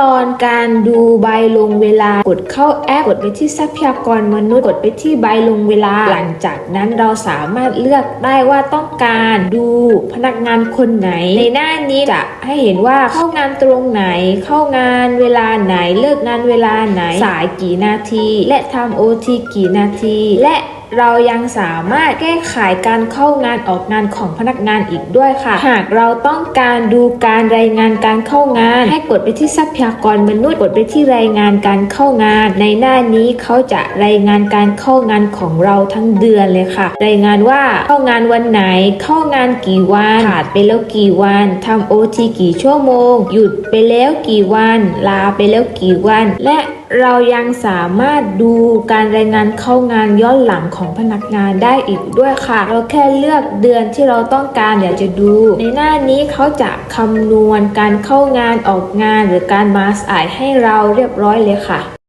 ตอนการดูใบลงเวลากดเข้าแอปกดไปที่ทรัพยากรมนุษย์กดไปที่ใบลงเวลา หลังจากนั้นเราสามารถเลือกได้ว่าต้องการดูพนักงานคนไหน ในหน้านี้จะให้เห็นว่าเข้างานตรงไหน เข้างานเวลาไหน เลิกงานเวลาไหน สายกี่นาที และทำโอทีกี่นาที และ เรายังสามารถแก้ไขการเข้างานออกงานของพนักงานอีกด้วยค่ะ หากเราต้องการดูการรายงานการเข้างาน ให้กดไปที่ทรัพยากรมนุษย์กดไปที่รายงานการเข้างาน ในหน้านี้เขาจะรายงานการเข้างานของเราทั้งเดือนเลยค่ะ รายงานว่าเข้างานวันไหน เข้างานกี่วันขาดไปแล้วกี่วันทำโอทีกี่ชั่วโมง หยุดไปแล้วกี่วัน ลาไปแล้วกี่วัน และเรายังสามารถดูการรายงานเข้างานย้อนหลังของของพนักงานได้อีกด้วยค่ะ เราแค่เลือกเดือนที่เราต้องการอยากจะดู ในหน้านี้เขาจะคำนวณการเข้างานออกงานหรือการมาสายให้เราเรียบร้อยเลยค่ะ